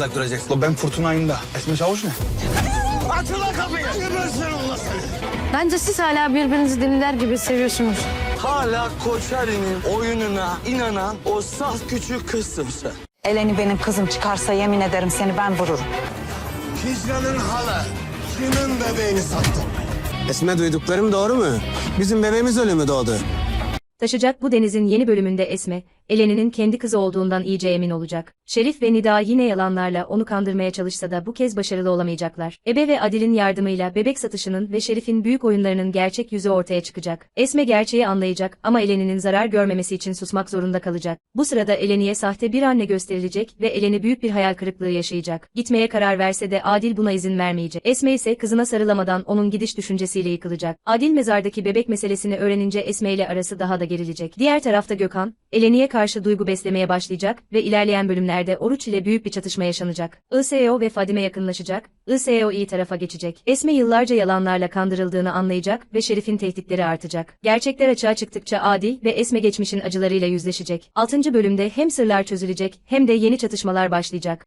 uzak duracaksın. Ulan ben fırtınayım da. Esme Çavuş ne? Açın lan kapıyı. Allah seni. Bence siz hala birbirinizi deliler gibi seviyorsunuz. Hala Koçeri'nin oyununa inanan o saf küçük kızsın sen. Eleni benim kızım çıkarsa yemin ederim seni ben vururum. Hicran'ın hala kimin bebeğini sattı? Esme duyduklarım doğru mu? Bizim bebeğimiz ölümü doğdu. Taşacak bu denizin yeni bölümünde Esme, Eleni'nin kendi kızı olduğundan iyice emin olacak. Şerif ve Nida yine yalanlarla onu kandırmaya çalışsa da bu kez başarılı olamayacaklar. Ebe ve Adil'in yardımıyla bebek satışının ve Şerif'in büyük oyunlarının gerçek yüzü ortaya çıkacak. Esme gerçeği anlayacak ama Eleni'nin zarar görmemesi için susmak zorunda kalacak. Bu sırada Eleni'ye sahte bir anne gösterilecek ve Eleni büyük bir hayal kırıklığı yaşayacak. Gitmeye karar verse de Adil buna izin vermeyecek. Esme ise kızına sarılamadan onun gidiş düşüncesiyle yıkılacak. Adil mezardaki bebek meselesini öğrenince Esme ile arası daha da gerilecek. Diğer tarafta Gökhan, Eleni'ye karşı duygu beslemeye başlayacak ve ilerleyen bölümlerde Oruç ile büyük bir çatışma yaşanacak. ISEO ve Fadime yakınlaşacak, ISEO iyi tarafa geçecek. Esme yıllarca yalanlarla kandırıldığını anlayacak ve Şerif'in tehditleri artacak. Gerçekler açığa çıktıkça Adil ve Esme geçmişin acılarıyla yüzleşecek. 6. bölümde hem sırlar çözülecek hem de yeni çatışmalar başlayacak.